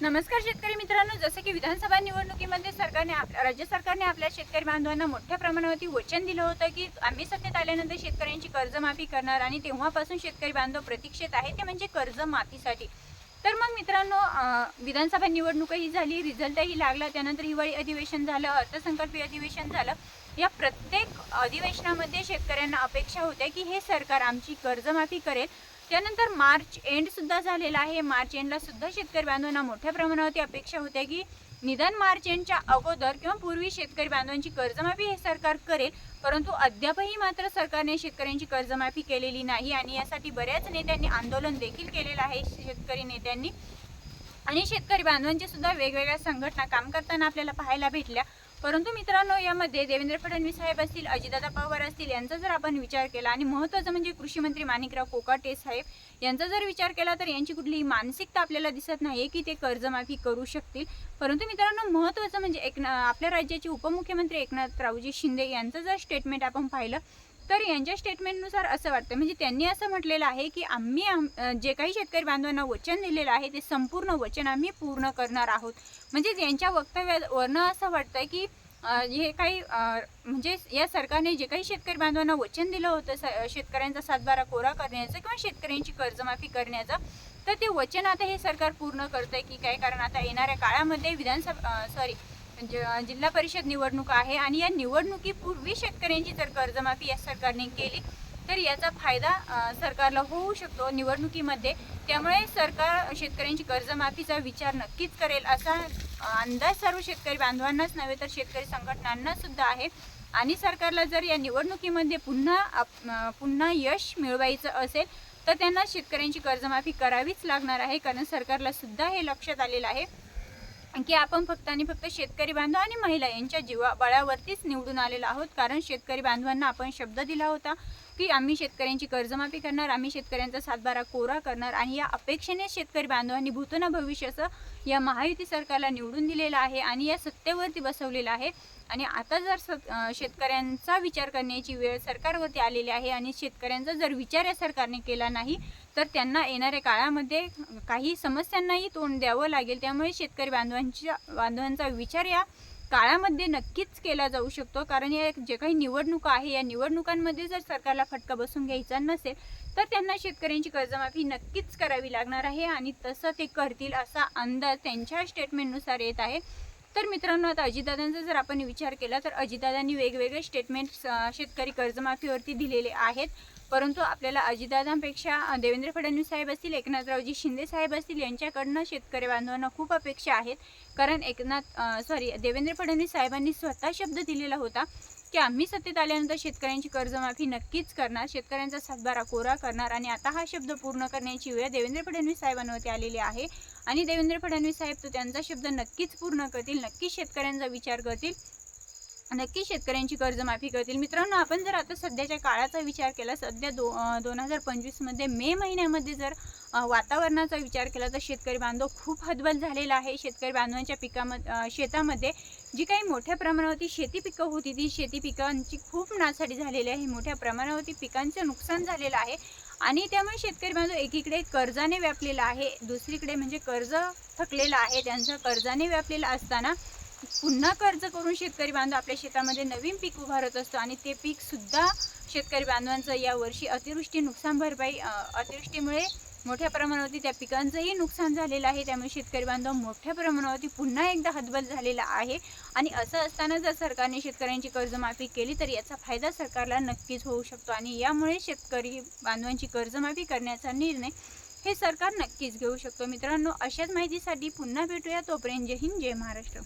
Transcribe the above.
नमस्कार शेतकरी मित्रांनो जसं की विधानसभा निवडणुकीमध्ये सरकारने आपल्या राज्य सरकारने आपल्या शेतकरी बांधवांना मोठ्या प्रमाणावरती वचन दिलं होतं की आम्ही सत्तेत आल्यानंतर शेतकऱ्यांची कर्जमाफी करणार आणि तेव्हापासून शेतकरी बांधव प्रतीक्षेत आहे ते म्हणजे कर्जमाफीसाठी. तर मग मित्रांनो विधानसभा निवडणूकही झाली रिझल्टही लागला त्यानंतर हिवाळी अधिवेशन झालं अर्थसंकल्पीय अधिवेशन झालं. या प्रत्येक अधिवेशनामध्ये शेतकऱ्यांना अपेक्षा होत्या की हे सरकार आमची कर्जमाफी करेल. त्यानंतर मार्च एंड सुद्धा झालेला आहे. मार्च एंडला सुद्धा शेतकरी बांधवांना मोठ्या प्रमाणावरती अपेक्षा होत्या की निदान मार्च एंडच्या अगोदर किंवा पूर्वी शेतकरी बांधवांची कर्जमाफी हे सरकार करेल परंतु अद्यापही मात्र सरकारने शेतकऱ्यांची कर्जमाफी केलेली नाही आणि यासाठी बऱ्याच नेत्यांनी आंदोलन देखील केलेलं आहे. शेतकरी नेत्यांनी आणि शेतकरी बांधवांच्या सुद्धा वेगवेगळ्या संघटना काम करताना आपल्याला पाहायला भेटल्या. परंतु मित्रांनो यामध्ये देवेंद्र फडणवीस साहेब असतील अजितदादा पवार असतील यांचा जर आपण विचार केला आणि महत्त्वाचं म्हणजे कृषी मंत्री माणिकराव कोकाटे साहेब यांचा जर विचार केला तर यांची कुठलीही मानसिकता आपल्याला दिसत नाही की ते कर्जमाफी करू शकतील. परंतु मित्रांनो महत्त्वाचं म्हणजे एकना आपल्या राज्याचे उपमुख्यमंत्री एकनाथ रावजी शिंदे यांचं जर स्टेटमेंट आपण पाहिलं तर यांच्या स्टेटमेंटनुसार असं वाटतं. म्हणजे त्यांनी असं म्हटलेलं आहे की आम्ही आम- जे काही शेतकरी बांधवांना वचन दिलेलं आहे ते संपूर्ण वचन आम्ही पूर्ण करणार आहोत. म्हणजे यांच्या वक्तव्यावरनं असं वाटतं की हे काही म्हणजे या सरकारने जे काही शेतकरी बांधवांना वचन दिलं होतं स- शेतकऱ्यांचा सातबारा कोरा करण्याचं किंवा शेतकऱ्यांची कर्जमाफी करण्याचं तर ते वचन आता हे सरकार पूर्ण करतं आहे की काय? कारण आता येणाऱ्या काळामध्ये विधानसभा सॉरी म्हणजे, जिल्हा परिषद निवडणूक आहे आणि या निवडणुकीपूर्वी शेतकऱ्यांची जर कर्जमाफी या सरकारने केली तर याचा फायदा सरकारला होऊ शकतो निवडणुकीमध्ये. त्यामुळे सरकार शेतकऱ्यांची कर्जमाफीचा विचार नक्कीच करेल असा अंदाज सर्व शेतकरी बांधवांनाच नव्हे तर शेतकरी संघटनांना सुद्धा आहे. आणि सरकारला जर या निवडणुकीमध्ये पुन्हा आप- पुन्हा यश मिळवायचं असेल तर त्यांना शेतकऱ्यांची कर्जमाफी करावीच लागणार आहे कारण सरकारला सुद्धा हे लक्षात आलेलं आहे. की आपण फक्त आणि फक्त शेतकरी बांधव आणि महिला यांच्या जीवा बळावरतीच निवडून आलेलो आहोत. कारण शेतकरी बांधवांना आपण शब्द दिला होता. की आम्ही शेतकऱ्यांची कर्जमाफी करणार आम्ही शेतकऱ्यांचा सातबारा कोरा करणार आणि या अपेक्षेने शेतकरी बांधवांनी भूतन भविष्याचं या महायुती सरकारला निवडून दिलेलं आहे आणि या सत्तेवरती बसवलेलं आहे. आणि आता जर स शेतकऱ्यांचा विचार करण्याची वेळ सरकारवरती आलेली आहे आणि शेतकऱ्यांचा जर विचार या सरकारने केला नाही तर त्यांना येणाऱ्या काळामध्ये काही समस्यांनाही तोंड द्यावं लागेल. त्यामुळे शेतकरी बांधवांच्या बांधवांचा विचार या काळामध्ये नक्कीच केला जाऊ शकतो. कारण या जे काही निवडणुका आहे या निवडणुकांमध्ये जर सरकारला फटका बसून घ्यायचा नसेल तर त्यांना शेतकऱ्यांची कर्जमाफी नक्कीच करावी लागणार आहे आणि तसं ते करतील असा अंदाज त्यांच्या स्टेटमेंटनुसार येत आहे. तर मित्रांनो आता अजितदादांचा जर आपण विचार केला तर अजितदादांनी वेगवेगळे स्टेटमेंट्स शेतकरी कर्जमाफीवरती दिलेले आहेत. परंतु आपल्याला अजितदादांपेक्षा देवेंद्र फडणवीस साहेब असतील एकनाथरावजी शिंदे साहेब असतील यांच्याकडनं शेतकरी बांधवांना खूप अपेक्षा आहेत. कारण एकनाथ सॉरी देवेंद्र फडणवीस साहेबांनी स्वतः शब्द दिलेला होता. की आम्ही सत्तेत आल्यानंतर शेतकऱ्यांची कर्जमाफी नक्कीच करणार शेतकऱ्यांचा सातबारा कोरा करणार आणि आता हा शब्द पूर्ण करण्याची वेळ देवेंद्र फडणवीस साहेबांवरती आलेली आहे. आणि देवेंद्र फडणवीस साहेब तो त्यांचा शब्द नक्कीच पूर्ण करतील नक्कीच शेतकऱ्यांचा विचार करतील. नक्की शेतकऱ्यांची कर्जमाफी करतील. मित्रांनो आपण जर आता सध्याच्या काळाचा विचार केला सध्या दो दोन हजार पंचवीसमध्ये मे महिन्यामध्ये जर वातावरणाचा विचार केला तर शेतकरी बांधव खूप हतबल झालेला आहे. शेतकरी बांधवांच्या पिकामध्ये शेतामध्ये जी काही मोठ्या प्रमाणावरती शेती पिकं होती ती शेती पिकांची खूप नासाडी झालेली आहे. मोठ्या प्रमाणावरती पिकांचं नुकसान झालेलं आहे. आणि त्यामुळे शेतकरी बांधव एकीकडे कर्जाने व्यापलेला आहे दुसरीकडे म्हणजे कर्ज थकलेलं आहे. त्यांचं कर्जाने व्यापलेलं असताना पुन्हा कर्ज करून शेतकरी बांधव आपल्या शेतामध्ये नवीन पीक उभारत असतो आणि ते पीक सुद्धा शेतकरी बांधवांचं यावर्षी अतिवृष्टी नुकसान भरपाई अतिवृष्टीमुळे मोठ्या प्रमाणावरती त्या पिकांचंही नुकसान झालेलं आहे. त्यामुळे शेतकरी बांधव मोठ्या प्रमाणावरती पुन्हा एकदा हतबल झालेला आहे. आणि असं असताना जर सरकारने शेतकऱ्यांची कर्जमाफी केली तर याचा फायदा सरकारला नक्कीच होऊ शकतो. आणि यामुळे शेतकरी बांधवांची कर्जमाफी करण्याचा निर्णय हे सरकार नक्कीच घेऊ शकतो. मित्रांनो अशाच माहितीसाठी पुन्हा भेटूया तोपर्यंत. जय हिंद जय महाराष्ट्र.